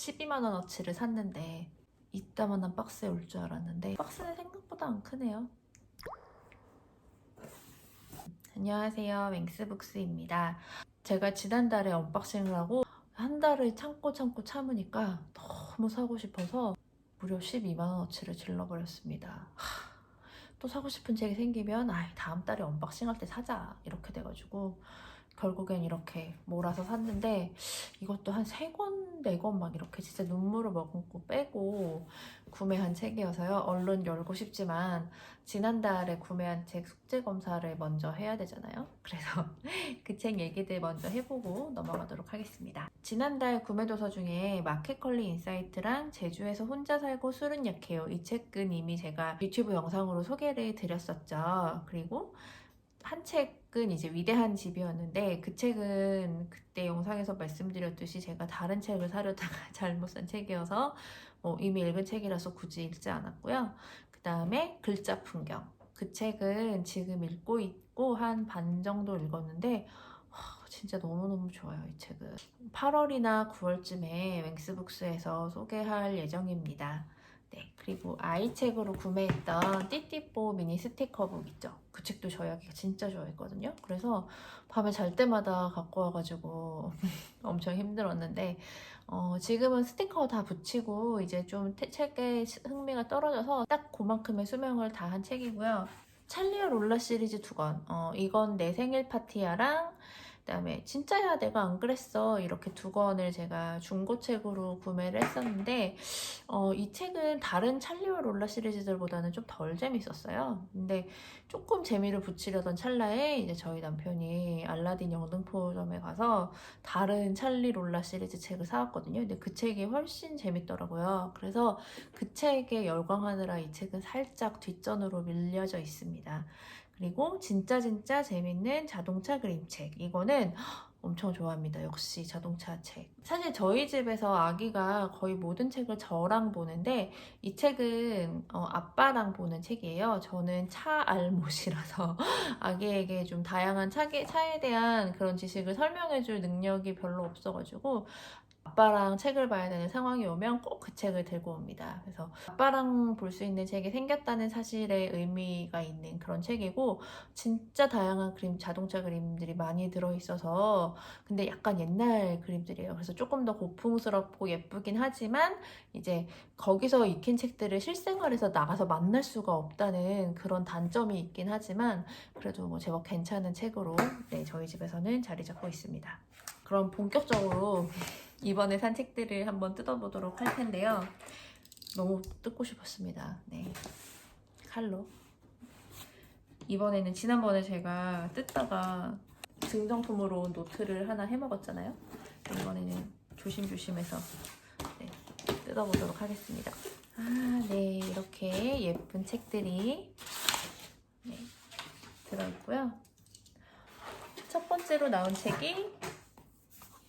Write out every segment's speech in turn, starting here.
12만원어치를 샀는데 이따만한 박스에 올 줄 알았는데 박스는 생각보다 안 크네요. 안녕하세요. 맹스북스입니다. 제가 지난달에 언박싱을 하고 한 달을 참고 참고 참으니까 너무 사고 싶어서 무려 12만원어치를 질러버렸습니다. 하, 또 사고 싶은 책이 생기면 아 다음 달에 언박싱할 때 사자 이렇게 돼가지고 결국엔 이렇게 몰아서 샀는데 이것도 한 세 권, 네 권 막 이렇게 진짜 눈물을 머금고 빼고 구매한 책이어서요. 얼른 열고 싶지만 지난달에 구매한 책 숙제 검사를 먼저 해야 되잖아요. 그래서 그 책 얘기들 먼저 해보고 넘어가도록 하겠습니다. 지난달 구매 도서 중에 마켓컬리 인사이트랑 제주에서 혼자 살고 술은 약해요. 이 책은 이미 제가 유튜브 영상으로 소개를 드렸었죠. 그리고 한 책은 이제 위대한 집이었는데 그 책은 그때 영상에서 말씀드렸듯이 제가 다른 책을 사려다가 잘못 산 책이어서 뭐 이미 읽은 책이라서 굳이 읽지 않았고요. 그 다음에 글자 풍경. 그 책은 지금 읽고 있고 한 반 정도 읽었는데 와, 진짜 너무너무 좋아요 이 책은 8월이나 9월쯤에 맹스북스에서 소개할 예정입니다 네 그리고 아이책으로 구매했던 띠띠뽀 미니 스티커북 있죠 그 책도 저희가 진짜 좋아했거든요 그래서 밤에 잘 때마다 갖고 와가지고 엄청 힘들었는데 어, 지금은 스티커 다 붙이고 이제 좀 태- 책에 흥미가 떨어져서 딱 그만큼의 수명을 다 한 책이고요. 찰리와 롤라 시리즈 두 권. 어, 이건 내 생일 파티야랑 그다음에 진짜야 내가 안 그랬어 이렇게 두 권을 제가 중고책으로 구매를 했었는데 어, 이 책은 다른 찰리와 롤라 시리즈들보다는 좀 덜 재밌었어요. 근데 조금 재미를 붙이려던 찰나에 이제 저희 남편이 알라딘 영등포점에 가서 다른 찰리 롤라 시리즈 책을 사왔거든요. 근데 그 책이 훨씬 재밌더라고요. 그래서 그 책에 열광하느라 이 책은 살짝 뒷전으로 밀려져 있습니다. 그리고 진짜 진짜 재밌는 자동차 그림책. 이거는 엄청 좋아합니다. 역시 자동차 책. 사실 저희 집에서 아기가 거의 모든 책을 저랑 보는데 이 책은 어, 아빠랑 보는 책이에요. 저는 차 알못이라서 아기에게 좀 다양한 차게, 차에 대한 그런 지식을 설명해줄 능력이 별로 없어가지고 아빠랑 책을 봐야 되는 상황이 오면 꼭 그 책을 들고 옵니다. 그래서 아빠랑 볼 수 있는 책이 생겼다는 사실에 의미가 있는 그런 책이고 진짜 다양한 그림, 자동차 그림들이 많이 들어있어서 근데 약간 옛날 그림들이에요. 그래서 조금 더 고풍스럽고 예쁘긴 하지만 이제 거기서 익힌 책들을 실생활에서 나가서 만날 수가 없다는 그런 단점이 있긴 하지만 그래도 뭐 제법 괜찮은 책으로 네, 저희 집에서는 자리 잡고 있습니다. 그럼 본격적으로 이번에 산 책들을 한번 뜯어보도록 할 텐데요. 너무 뜯고 싶었습니다. 네. 칼로. 이번에는 지난번에 제가 뜯다가 증정품으로 온 노트를 하나 해먹었잖아요. 이번에는 조심조심해서 네, 뜯어보도록 하겠습니다. 아, 네. 이렇게 예쁜 책들이 네, 들어있고요. 첫 번째로 나온 책이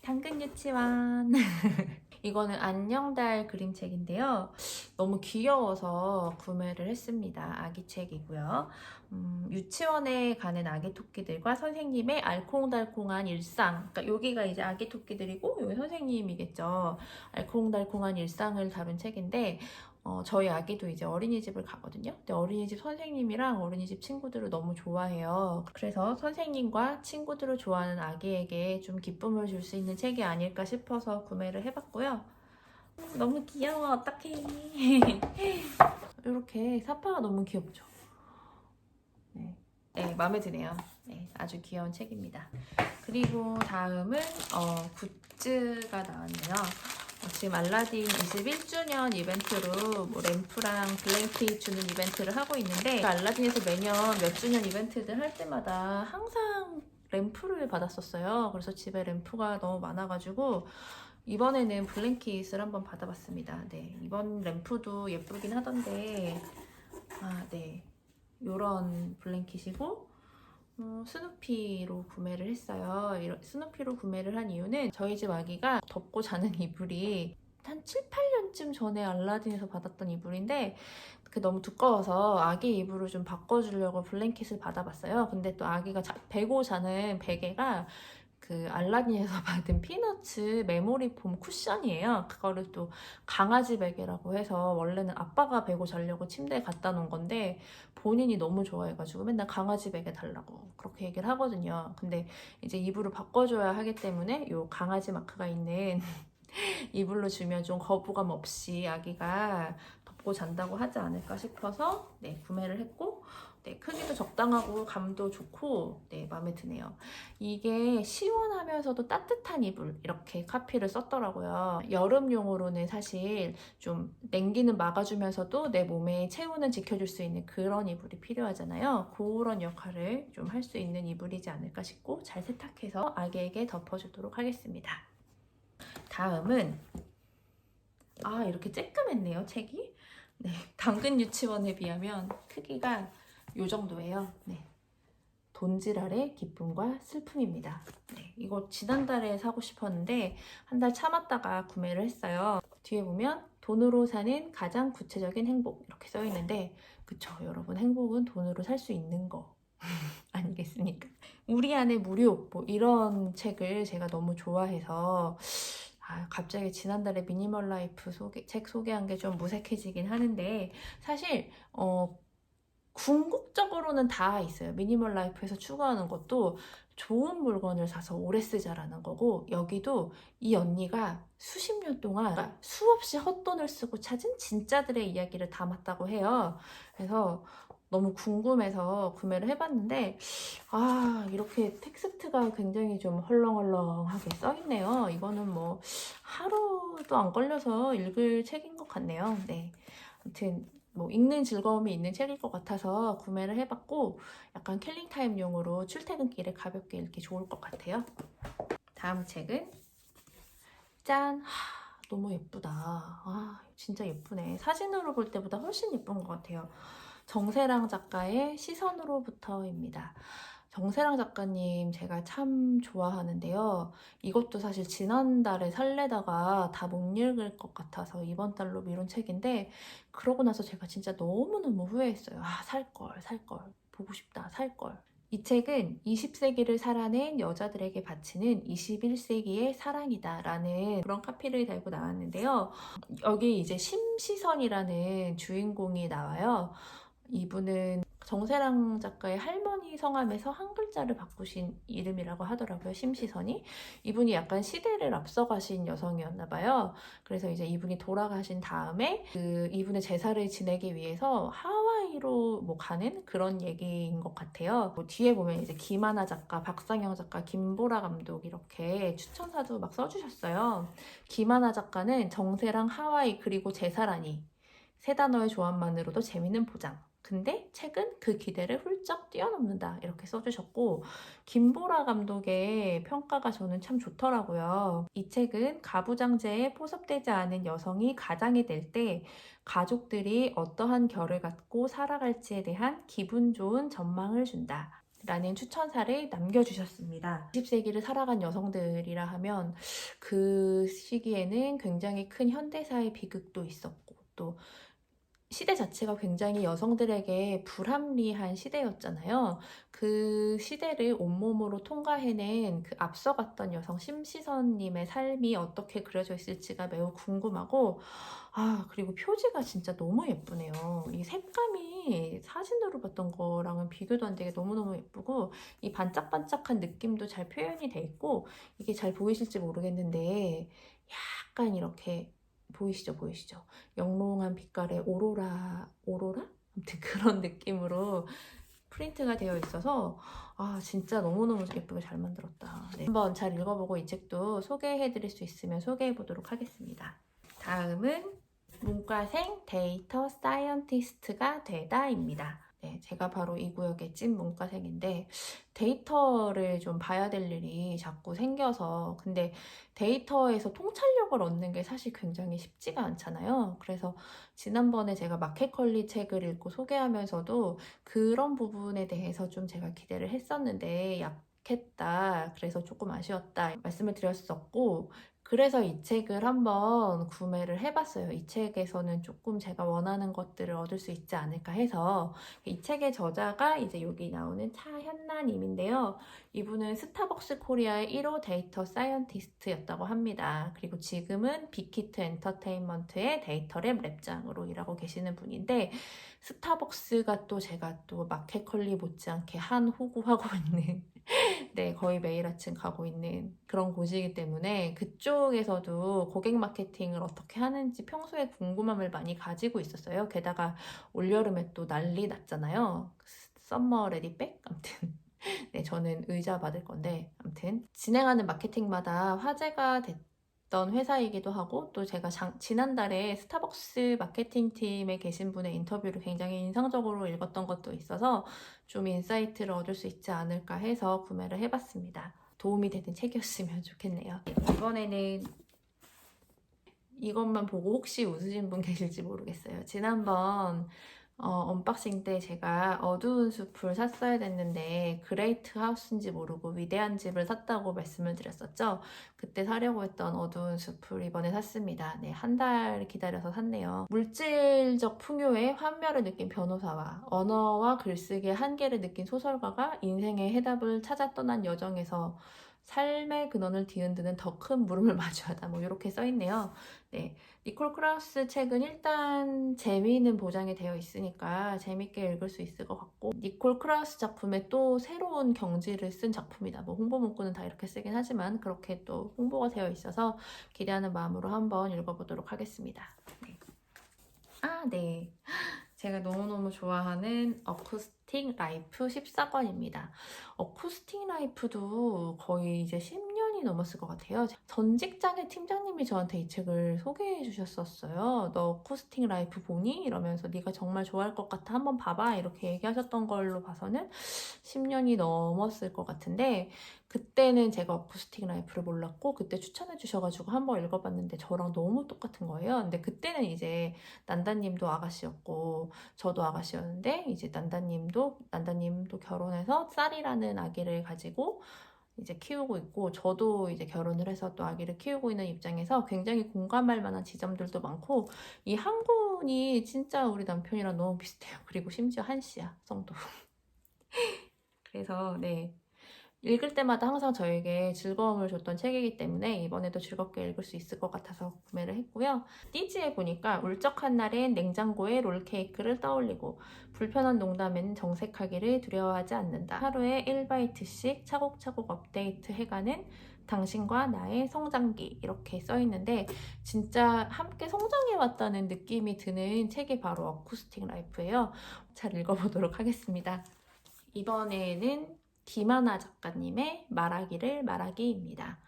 당근 유치원. 이거는 안녕달 그림책인데요. 너무 귀여워서 구매를 했습니다. 아기 책이고요. 음, 유치원에 가는 아기 토끼들과 선생님의 알콩달콩한 일상. 그러니까 여기가 이제 아기 토끼들이고 여기 선생님이겠죠. 알콩달콩한 일상을 다룬 책인데 어, 저희 아기도 이제 어린이집을 가거든요. 근데 어린이집 선생님이랑 어린이집 친구들을 너무 좋아해요. 그래서 선생님과 친구들을 좋아하는 아기에게 좀 기쁨을 줄 수 있는 책이 아닐까 싶어서 구매를 해봤고요. 음, 너무 귀여워, 어떡해. 이렇게 사파가 너무 귀엽죠? 네. 네, 마음에 드네요. 네, 아주 귀여운 책입니다. 그리고 다음은 어, 굿즈가 나왔네요. 어, 지금 알라딘 21주년 이벤트로 뭐 램프랑 블랭크 주는 이벤트를 하고 있는데 알라딘에서 매년 몇 주년 이벤트들 할 때마다 항상 램프를 받았었어요. 그래서 집에 램프가 너무 많아가지고 이번에는 블랭킷을 한번 받아봤습니다. 네, 이번 램프도 예쁘긴 하던데 아, 네, 요런 블랭킷이고 어, 스누피로 구매를 했어요. 스누피로 구매를 한 이유는 저희 집 아기가 덮고 자는 이불이 한 7, 8년쯤 전에 알라딘에서 받았던 이불인데 그 너무 두꺼워서 아기 이불을 좀 바꿔주려고 블랭킷을 받아봤어요. 근데 또 아기가 자, 베고 자는 베개가 그 알라딘에서 받은 피너츠 메모리 폼 쿠션이에요. 그거를 또 강아지 베개라고 해서 원래는 아빠가 베고 자려고 침대에 갖다 놓은 건데 본인이 너무 좋아해가지고 맨날 강아지 베개 달라고 그렇게 얘기를 하거든요. 근데 이제 이불을 바꿔줘야 하기 때문에 요 강아지 마크가 있는 이불로 주면 좀 거부감 없이 아기가 덮고 잔다고 하지 않을까 싶어서 네 구매를 했고 네 크기도 적당하고 감도 좋고 네 마음에 드네요. 이게 시원하면서도 따뜻한 이불 이렇게 카피를 썼더라고요. 여름용으로는 사실 좀 냉기는 막아주면서도 내 몸에 체온은 지켜줄 수 있는 그런 이불이 필요하잖아요. 그런 역할을 좀 할 수 있는 이불이지 않을까 싶고 잘 세탁해서 아기에게 덮어주도록 하겠습니다. 다음은 아 이렇게 쬐끔했네요 책이. 네 당근 유치원에 비하면 크기가 요 정도예요. 네. 돈지랄의 기쁨과 슬픔입니다. 네, 이거 지난달에 사고 싶었는데 한 달 참았다가 구매를 했어요. 뒤에 보면 돈으로 사는 가장 구체적인 행복 이렇게 써 있는데 그쵸 여러분 행복은 돈으로 살 수 있는 거 아니겠습니까? 우리 안에 무료 뭐 이런 책을 제가 너무 좋아해서 아, 갑자기 지난달에 미니멀 라이프 소개, 책 소개한 게 좀 무색해지긴 하는데 사실 어 궁극적으로는 다 있어요. 미니멀 라이프에서 추구하는 것도 좋은 물건을 사서 오래 쓰자라는 거고 여기도 이 언니가 수십 년 동안 수없이 헛돈을 쓰고 찾은 진짜들의 이야기를 담았다고 해요. 그래서 너무 궁금해서 구매를 해봤는데 아 이렇게 텍스트가 굉장히 좀 헐렁헐렁하게 써있네요. 이거는 뭐 하루도 안 걸려서 읽을 책인 것 같네요. 네. 아무튼 뭐 읽는 즐거움이 있는 책일 것 같아서 구매를 해봤고 약간 킬링 타임용으로 출퇴근길에 가볍게 읽기 좋을 것 같아요. 다음 책은 짠! 하, 너무 예쁘다. 아, 진짜 예쁘네. 사진으로 볼 때보다 훨씬 예쁜 것 같아요. 정세랑 작가의 시선으로부터입니다. 정세랑 작가님 제가 참 좋아하는데요. 이것도 사실 지난달에 살래다가 다 못 읽을 것 같아서 이번 달로 미룬 책인데 그러고 나서 제가 진짜 너무너무 후회했어요. 아, 살 걸, 살 걸. 보고 싶다, 살 걸. 이 책은 20세기를 살아낸 여자들에게 바치는 21세기의 사랑이다 라는 그런 카피를 달고 나왔는데요. 여기 이제 심시선이라는 주인공이 나와요. 이분은 정세랑 작가의 할머니 성함에서 한 글자를 바꾸신 이름이라고 하더라고요. 심시선이. 이분이 약간 시대를 앞서가신 여성이었나 봐요. 그래서 이제 이분이 돌아가신 다음에 그 이분의 제사를 지내기 위해서 하와이로 뭐 가는 그런 얘기인 것 같아요. 뭐 뒤에 보면 이제 김하나 작가, 박상영 작가, 김보라 감독 이렇게 추천사도 막 써주셨어요. 김하나 작가는 정세랑 하와이 그리고 제사라니 세 단어의 조합만으로도 재미는 보장. 근데 책은 그 기대를 훌쩍 뛰어넘는다 이렇게 써주셨고 김보라 감독의 평가가 저는 참 좋더라고요. 이 책은 가부장제에 포섭되지 않은 여성이 가장이 될 때 가족들이 어떠한 결을 갖고 살아갈지에 대한 기분 좋은 전망을 준다. 라는 추천사를 남겨주셨습니다. 20세기를 살아간 여성들이라 하면 그 시기에는 굉장히 큰 현대사의 비극도 있었고 또 시대 자체가 굉장히 여성들에게 불합리한 시대였잖아요. 그 시대를 온몸으로 통과해낸 그 앞서갔던 여성 심시선님의 삶이 어떻게 그려져 있을지가 매우 궁금하고, 아, 그리고 표지가 진짜 너무 예쁘네요. 이 색감이 사진으로 봤던 거랑은 비교도 안 되게 너무너무 예쁘고, 이 반짝반짝한 느낌도 잘 표현이 돼 있고, 이게 잘 보이실지 모르겠는데, 약간 이렇게 보이시죠? 보이시죠? 영롱한 빛깔의 오로라, 오로라? 아무튼 그런 느낌으로 프린트가 되어 있어서 아 진짜 너무너무 예쁘게 잘 만들었다. 네. 한번 잘 읽어보고 이 책도 소개해드릴 수 있으면 소개해보도록 하겠습니다. 다음은 문과생 데이터 사이언티스트가 되다입니다. 네, 제가 바로 이 구역의 찐 문과생인데 데이터를 좀 봐야 될 일이 자꾸 생겨서 근데 데이터에서 통찰력을 얻는 게 사실 굉장히 쉽지가 않잖아요. 그래서 지난번에 제가 마켓컬리 책을 읽고 소개하면서도 그런 부분에 대해서 좀 제가 기대를 했었는데 약 부족했다. 그래서 조금 아쉬웠다. 말씀을 드렸었고, 그래서 이 책을 한번 구매를 해봤어요. 이 책에서는 조금 제가 원하는 것들을 얻을 수 있지 않을까 해서 이 책의 저자가 이제 여기 나오는 차현나님인데요. 이분은 스타벅스 코리아의 1호 데이터 사이언티스트였다고 합니다. 그리고 지금은 빅히트 엔터테인먼트의 데이터랩 랩장으로 일하고 계시는 분인데 스타벅스가 또 제가 또 마켓컬리 못지않게 한 호구하고 있는 네, 거의 매일 아침 가고 있는 그런 곳이기 때문에 그쪽에서도 고객 마케팅을 어떻게 하는지 평소에 궁금함을 많이 가지고 있었어요. 게다가 올여름에 또 난리 났잖아요. 썸머 레디백? 아무튼. 네, 저는 의자 받을 건데, 아무튼. 진행하는 마케팅마다 화제가 됐 던 회사이기도 하고, 또 제가 장- 지난달에 스타벅스 마케팅 팀에 계신 분의 인터뷰를 굉장히 인상적으로 읽었던 것도 있어서 좀 인사이트를 얻을 수 있지 않을까 해서 구매를 해봤습니다. 도움이 되는 책이었으면 좋겠네요. 이번에는 이것만 보고 혹시 웃으신 분 계실지 모르겠어요. 지난번 어, 언박싱 때 제가 어두운 숲을 샀어야 됐는데 그레이트 하우스인지 모르고 위대한 집을 샀다고 말씀을 드렸었죠. 그때 사려고 했던 어두운 숲을 이번에 샀습니다. 네, 한 달 기다려서 샀네요. 물질적 풍요에 환멸을 느낀 변호사와 언어와 글쓰기의 한계를 느낀 소설가가 인생의 해답을 찾아 떠난 여정에서 삶의 근원을 뒤흔드는 더 큰 물음을 마주하다. 뭐 이렇게 써 있네요. 네, 니콜 크라우스 책은 일단 재미는 보장이 되어 있으니까 재밌게 읽을 수 있을 것 같고 니콜 크라우스 작품에 또 새로운 경지를 쓴 작품이다. 뭐 홍보 문구는 다 이렇게 쓰긴 하지만 그렇게 또 홍보가 되어 있어서 기대하는 마음으로 한번 읽어보도록 하겠습니다. 네. 아, 네. 제가 너무너무 좋아하는 어쿠스틱 라이프 14권입니다. 어쿠스틱 라이프도 거의 이제 10년 이 넘었을 것 같아요. 전 직장의 팀장님이 저한테 이 책을 소개해 주셨었어요. 너 어쿠스틱 라이프 보니? 이러면서 네가 정말 좋아할 것 같아. 한번 봐봐. 이렇게 얘기하셨던 걸로 봐서는 10년이 넘었을 것 같은데 그때는 제가 어쿠스틱 라이프를 몰랐고 그때 추천해 주셔가지고 한번 읽어봤는데 저랑 너무 똑같은 거예요. 근데 그때는 이제 난다님도 아가씨였고 저도 아가씨였는데 이제 난다님도 난다님도 결혼해서 쌀이라는 아기를 가지고 이제 키우고 있고 저도 이제 결혼을 해서 또 아기를 키우고 있는 입장에서 굉장히 공감할 만한 지점들도 많고 이 한 분이 진짜 우리 남편이랑 너무 비슷해요. 그리고 심지어 한씨야 성도. 그래서 네 읽을 때마다 항상 저에게 즐거움을 줬던 책이기 때문에 이번에도 즐겁게 읽을 수 있을 것 같아서 구매를 했고요. 띠지에 보니까 울적한 날엔 냉장고에 롤케이크를 떠올리고 불편한 농담에는 정색하기를 두려워하지 않는다. 하루에 1바이트씩 차곡차곡 업데이트 해가는 당신과 나의 성장기 이렇게 써 있는데 진짜 함께 성장해 왔다는 느낌이 드는 책이 바로 어쿠스틱 라이프예요. 잘 읽어보도록 하겠습니다. 이번에는 김하나 작가님의 말하기를 말하기입니다.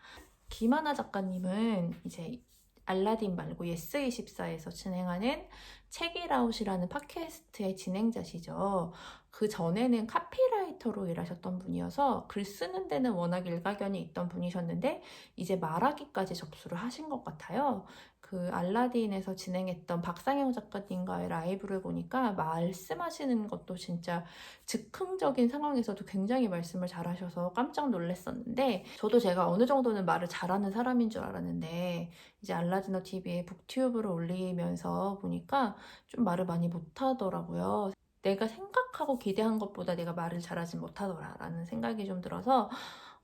김하나 작가님은 이제 알라딘 말고 예스24에서 진행하는 책이라웃이라는 팟캐스트의 진행자시죠. 그 전에는 카피라이터로 일하셨던 분이어서 글 쓰는 데는 워낙 일가견이 있던 분이셨는데 이제 말하기까지 접수를 하신 것 같아요. 그 알라딘에서 진행했던 박상영 작가님과의 라이브를 보니까 말씀하시는 것도 진짜 즉흥적인 상황에서도 굉장히 말씀을 잘하셔서 깜짝 놀랐었는데 저도 제가 어느 정도는 말을 잘하는 사람인 줄 알았는데 이제 알라디너 TV에 북튜브를 올리면서 보니까 좀 말을 많이 못하더라고요. 내가 생각하고 기대한 것보다 내가 말을 잘하지 못하더라 라는 생각이 좀 들어서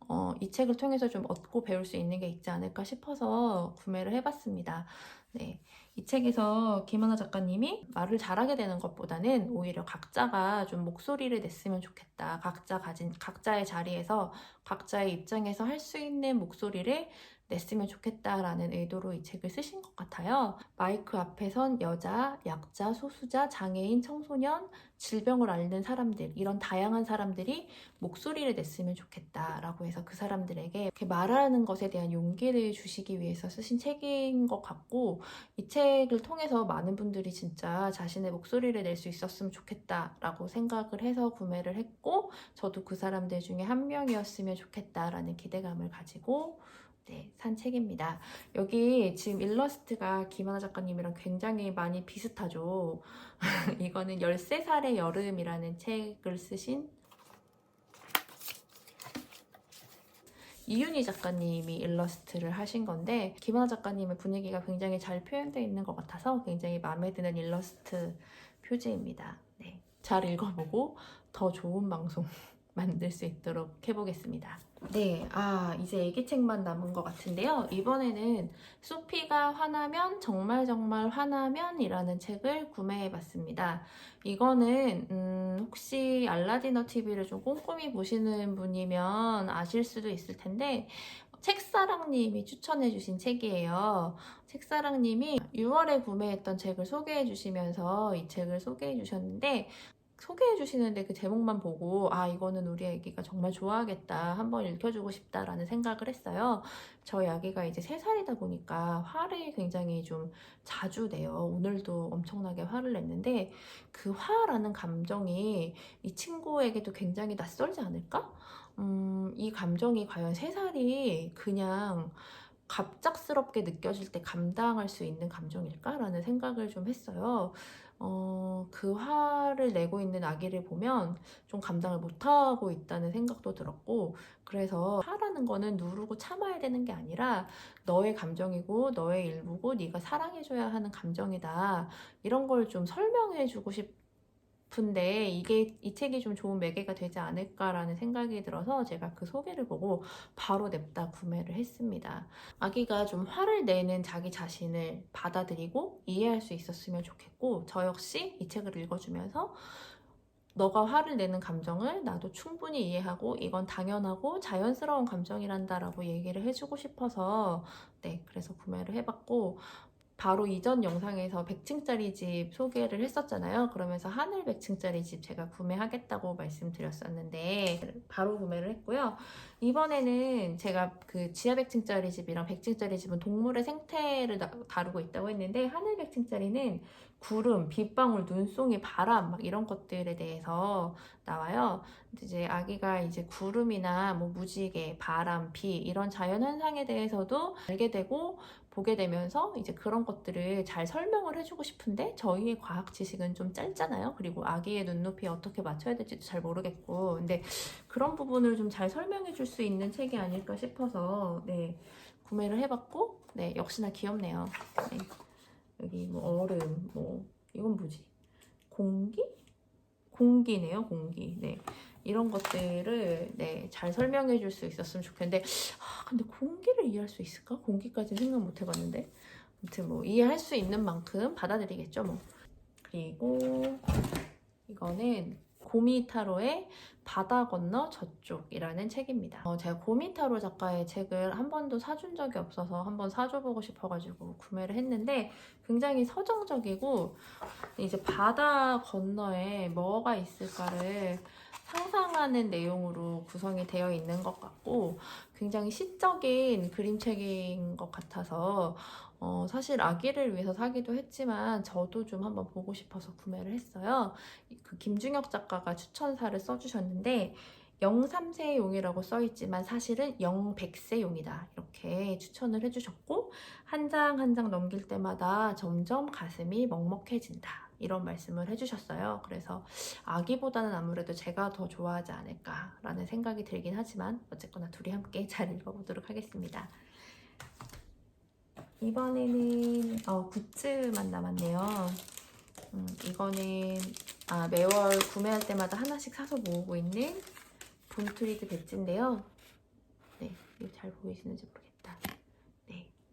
어, 이 책을 통해서 좀 얻고 배울 수 있는 게 있지 않을까 싶어서 구매를 해봤습니다. 네. 이 책에서 김하나 작가님이 말을 잘하게 되는 것보다는 오히려 각자가 좀 목소리를 냈으면 좋겠다. 각자 가진, 각자의 자리에서 각자의 입장에서 할 수 있는 목소리를 냈으면 좋겠다라는 의도로 이 책을 쓰신 것 같아요. 마이크 앞에 선 여자, 약자, 소수자, 장애인, 청소년, 질병을 앓는 사람들, 이런 다양한 사람들이 목소리를 냈으면 좋겠다라고 해서 그 사람들에게 이렇게 말하는 것에 대한 용기를 주시기 위해서 쓰신 책인 것 같고, 이 책을 통해서 많은 분들이 진짜 자신의 목소리를 낼 수 있었으면 좋겠다라고 생각을 해서 구매를 했고, 저도 그 사람들 중에 한 명이었으면 좋겠다라는 기대감을 가지고 네, 산 책입니다. 여기 지금 일러스트가 김하나 작가님이랑 굉장히 많이 비슷하죠. 이거는 13살의 여름이라는 책을 쓰신 이윤희 작가님이 일러스트를 하신 건데 김하나 작가님의 분위기가 굉장히 잘 표현되어 있는 것 같아서 굉장히 마음에 드는 일러스트 표지입니다. 네, 잘 읽어보고 더 좋은 방송 만들 수 있도록 해보겠습니다. 네, 아 이제 애기책만 남은 것 같은데요. 이번에는 소피가 화나면 정말 정말 화나면이라는 책을 구매해봤습니다. 이거는 음, 혹시 알라디너 TV를 좀 꼼꼼히 보시는 분이면 아실 수도 있을 텐데 책사랑님이 추천해주신 책이에요. 책사랑님이 6월에 구매했던 책을 소개해주시면서 이 책을 소개해주셨는데 소개해 주시는데 그 제목만 보고 아 이거는 우리 아기가 정말 좋아하겠다 한번 읽혀주고 싶다라는 생각을 했어요. 저희 아기가 이제 3살이다 보니까 화를 굉장히 좀 자주 내요. 오늘도 엄청나게 화를 냈는데 그 화라는 감정이 이 친구에게도 굉장히 낯설지 않을까? 음, 이 감정이 과연 3살이 그냥 갑작스럽게 느껴질 때 감당할 수 있는 감정일까라는 생각을 좀 했어요. 어, 그 화를 내고 있는 아기를 보면 좀 감당을 못하고 있다는 생각도 들었고, 그래서 화라는 거는 누르고 참아야 되는 게 아니라 너의 감정이고 너의 일부고 네가 사랑해줘야 하는 감정이다. 이런 걸 좀 설명해주고 싶 은데 이게 이 책이 좀 좋은 매개가 되지 않을까라는 생각이 들어서 제가 그 소개를 보고 바로 냅다 구매를 했습니다. 아기가 좀 화를 내는 자기 자신을 받아들이고 이해할 수 있었으면 좋겠고 저 역시 이 책을 읽어주면서 너가 화를 내는 감정을 나도 충분히 이해하고 이건 당연하고 자연스러운 감정이란다라고 얘기를 해주고 싶어서 네 그래서 구매를 해봤고 바로 이전 영상에서 100층짜리 집 소개를 했었잖아요. 그러면서 하늘 100층짜리 집 제가 구매하겠다고 말씀드렸었는데 바로 구매를 했고요. 이번에는 제가 그 지하 100층짜리 집이랑 100층짜리 집은 동물의 생태를 다- 다루고 있다고 했는데 하늘 100층짜리는 구름, 빗방울, 눈송이, 바람 막 이런 것들에 대해서 나와요. 이제 아기가 이제 구름이나 뭐 무지개, 바람, 비 이런 자연 현상에 대해서도 알게 되고 보게 되면서 이제 그런 것들을 잘 설명을 해주고 싶은데 저희의 과학 지식은 좀 짧잖아요. 그리고 아기의 눈높이에 어떻게 맞춰야 될지도 잘 모르겠고 근데 그런 부분을 좀 잘 설명해 줄 수 있는 책이 아닐까 싶어서 네 구매를 해봤고 네 역시나 귀엽네요. 네. 여기 뭐 얼음 뭐 이건 뭐지? 공기? 공기네요 공기. 네. 이런 것들을 네, 잘 설명해 줄 수 있었으면 좋겠는데 아, 근데 공기를 이해할 수 있을까? 공기까지 생각 못 해봤는데 아무튼 뭐 이해할 수 있는 만큼 받아들이겠죠 뭐 그리고 이거는 고미타로의 바다 건너 저쪽이라는 책입니다. 어, 제가 고미타로 작가의 책을 한 번도 사준 적이 없어서 한 번 사줘보고 싶어가지고 구매를 했는데 굉장히 서정적이고 이제 바다 건너에 뭐가 있을까를 상상하는 내용으로 구성이 되어 있는 것 같고 굉장히 시적인 그림책인 것 같아서 어, 사실 아기를 위해서 사기도 했지만 저도 좀 한번 보고 싶어서 구매를 했어요. 그 김중혁 작가가 추천사를 써주셨는데 03세 용이라고 써있지만 사실은 0100세 용이다 이렇게 추천을 해주셨고 한 장 한 장 넘길 때마다 점점 가슴이 먹먹해진다 이런 말씀을 해주셨어요. 그래서 아기보다는 아무래도 제가 더 좋아하지 않을까라는 생각이 들긴 하지만 어쨌거나 둘이 함께 잘 읽어보도록 하겠습니다. 이번에는 어, 굿즈만 남았네요. 음, 이거는 아, 매월 구매할 때마다 하나씩 사서 모으고 있는 본트리드 배지인데요. 네, 잘 보이시는지 모르겠다. 네,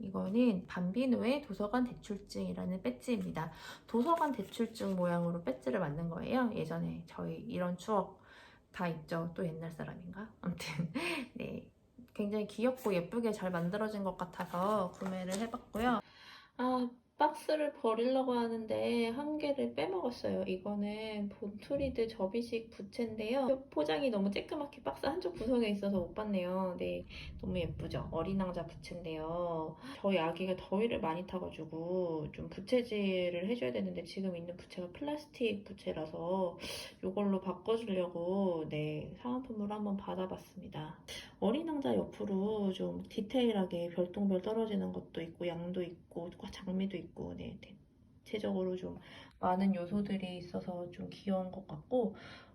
이거는 밤비노의 도서관 대출증이라는 배지입니다. 도서관 대출증 모양으로 배지를 만든 거예요. 예전에 저희 이런 추억 다 있죠. 또 옛날 사람인가? 아무튼 네, 굉장히 귀엽고 예쁘게 잘 만들어진 것 같아서 구매를 해봤고요. 아, 박스를 버리려고 하는데 한 개를 빼먹었어요. 이거는 본투리드 접이식 부채인데요. 포장이 너무 쬐끄맣게 박스 한쪽 구석에 있어서 못 봤네요. 네, 너무 예쁘죠? 어린 왕자 부채인데요. 저희 아기가 더위를 많이 타가지고 좀 부채질을 해줘야 되는데 지금 있는 부채가 플라스틱 부채라서 이걸로 바꿔주려고 네, 사은품으로 한번 받아봤습니다. 어린 왕자 옆으로 좀 디테일하게 별똥별 떨어지는 것도 있고 양도 있고 장미도 있고 네, 대체적으로 좀 많은 요소들이 있어서 좀 귀여운 것 같고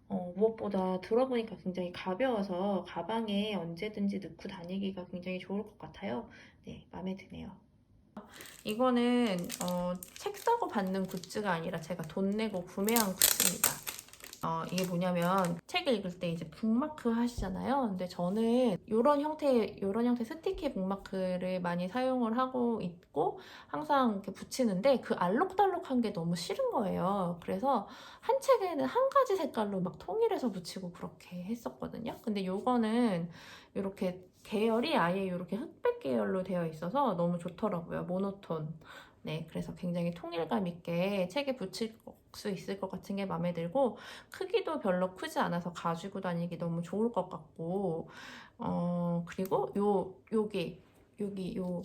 어, 무엇보다 들어보니까 굉장히 가벼워서 가방에 언제든지 넣고 다니기가 굉장히 좋을 것 같아요. 네, 마음에 드네요. 이거는 어, 책 사고 받는 굿즈가 아니라 제가 돈 내고 구매한 굿즈입니다. 어, 이게 뭐냐면 책 읽을 때 이제 북마크 하시잖아요. 근데 저는 이런 형태, 이런 형태 스티키 북마크를 많이 사용을 하고 있고 항상 이렇게 붙이는데 그 알록달록한 게 너무 싫은 거예요. 그래서 한 책에는 한 가지 색깔로 막 통일해서 붙이고 그렇게 했었거든요. 근데 요거는 이렇게 계열이 아예 이렇게 흑백 계열로 되어 있어서 너무 좋더라고요. 모노톤. 네, 그래서 굉장히 통일감 있게 책에 붙일 수 있을 것 같은 게 마음에 들고 크기도 별로 크지 않아서 가지고 다니기 너무 좋을 것 같고 어 그리고 요 여기 여기 요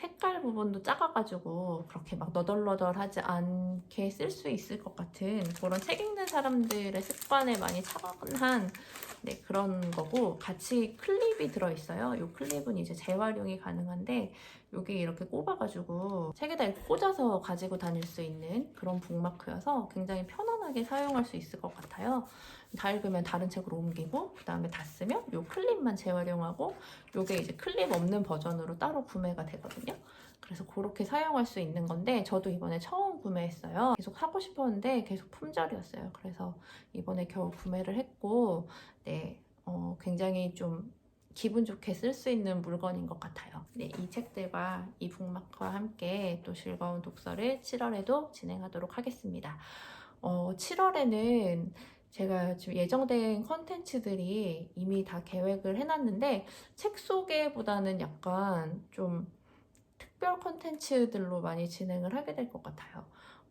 색깔 부분도 작아가지고 그렇게 막 너덜너덜하지 않게 쓸 수 있을 것 같은 그런 책 읽는 사람들의 습관에 많이 차분한 네, 그런 거고 같이 클립이 들어있어요. 이 클립은 이제 재활용이 가능한데 여기 이렇게 꼽아가지고 책에다 이렇게 꽂아서 가지고 다닐 수 있는 그런 북마크여서 굉장히 편안하게 사용할 수 있을 것 같아요. 다 읽으면 다른 책으로 옮기고 그 다음에 다 쓰면 이 클립만 재활용하고 이게 이제 클립 없는 버전으로 따로 구매가 되거든요. 그래서 그렇게 사용할 수 있는 건데 저도 이번에 처음 구매했어요. 계속 사고 싶었는데 계속 품절이었어요. 그래서 이번에 겨우 구매를 했고 네, 어, 굉장히 좀 기분 좋게 쓸 수 있는 물건인 것 같아요. 네, 이 책들과 이 북마크와 함께 또 즐거운 독서를 7월에도 진행하도록 하겠습니다. 어, 7월에는 제가 지금 예정된 컨텐츠들이 이미 다 계획을 해놨는데 책 소개보다는 약간 좀 특별 컨텐츠들로 많이 진행을 하게 될 것 같아요.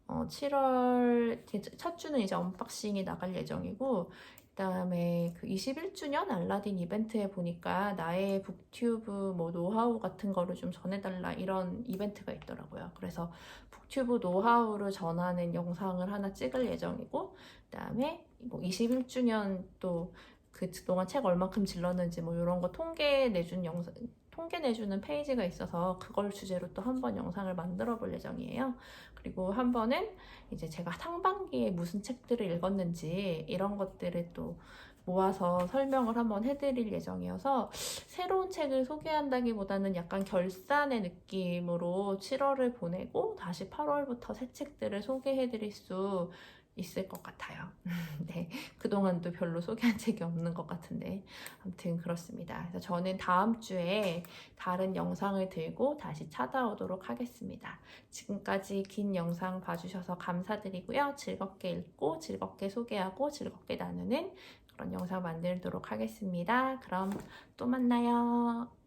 어, 7월 첫 주는 이제 언박싱이 나갈 예정이고 그다음에 그 21주년 알라딘 이벤트에 보니까 나의 북튜브 뭐 노하우 같은 거를 좀 전해달라 이런 이벤트가 있더라고요. 그래서 북튜브 노하우를 전하는 영상을 하나 찍을 예정이고 그다음에 뭐 21주년 또 그 동안 책 얼마큼 질렀는지 뭐 이런 거 통계 내준 영상 통계 내주는 페이지가 있어서 그걸 주제로 또 한 번 영상을 만들어 볼 예정이에요. 그리고 한 번은 이제 제가 상반기에 무슨 책들을 읽었는지 이런 것들을 또 모아서 설명을 한번 해드릴 예정이어서 새로운 책을 소개한다기보다는 약간 결산의 느낌으로 7월을 보내고 다시 8월부터 새 책들을 소개해드릴 수 있을 것 같아요. 네. 그동안도 별로 소개한 책이 없는 것 같은데. 아무튼 그렇습니다. 그래서 저는 다음 주에 다른 영상을 들고 다시 찾아오도록 하겠습니다. 지금까지 긴 영상 봐주셔서 감사드리고요. 즐겁게 읽고, 즐겁게 소개하고, 즐겁게 나누는 그런 영상 만들도록 하겠습니다. 그럼 또 만나요.